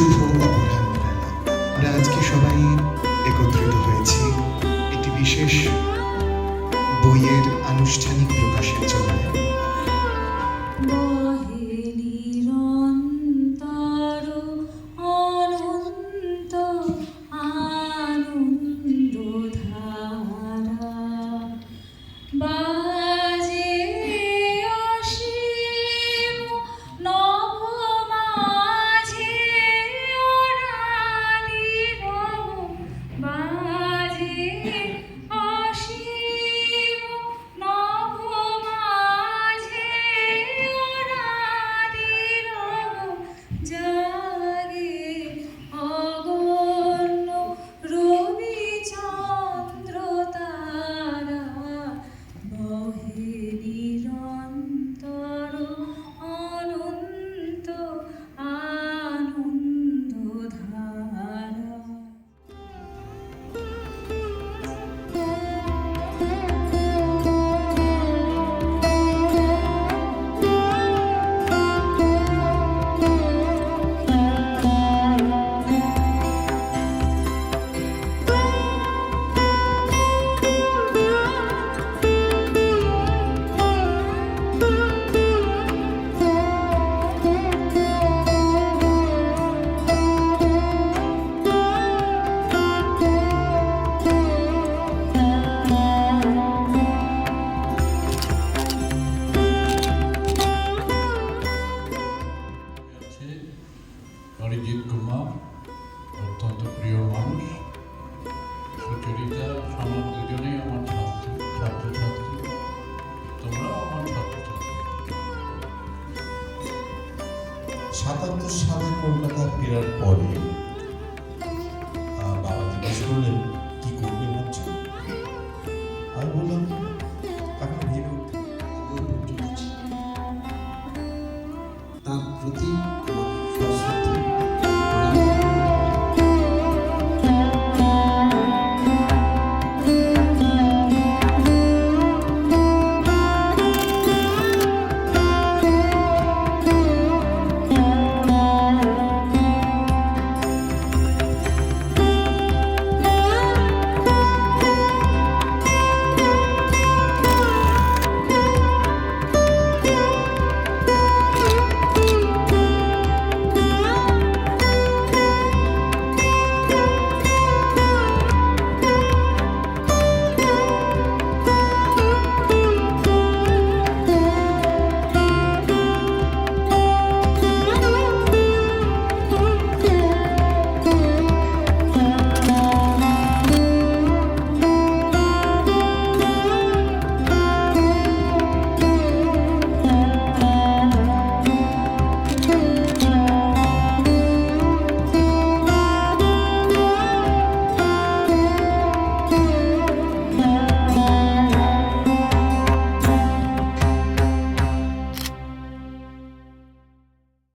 শুভ আমরা আজকে সবাই একত্রিত হয়েছি। একটি বিশেষ বইয়ের আনুষ্ঠানিক অরিজিৎ কুমার, অত্যন্ত প্রিয় মানুষ। সুচরিতা সমাজ দুজনেই আমার ছাত্রী ছাত্রছাত্রী। তোমরাও আমার ছাত্রছাত্রী। সাতাত্তর সালে কলকাতা ফেরার পরে বাবা জিজ্ঞেস করলেন কি করবে ভাবছ? আমি বললাম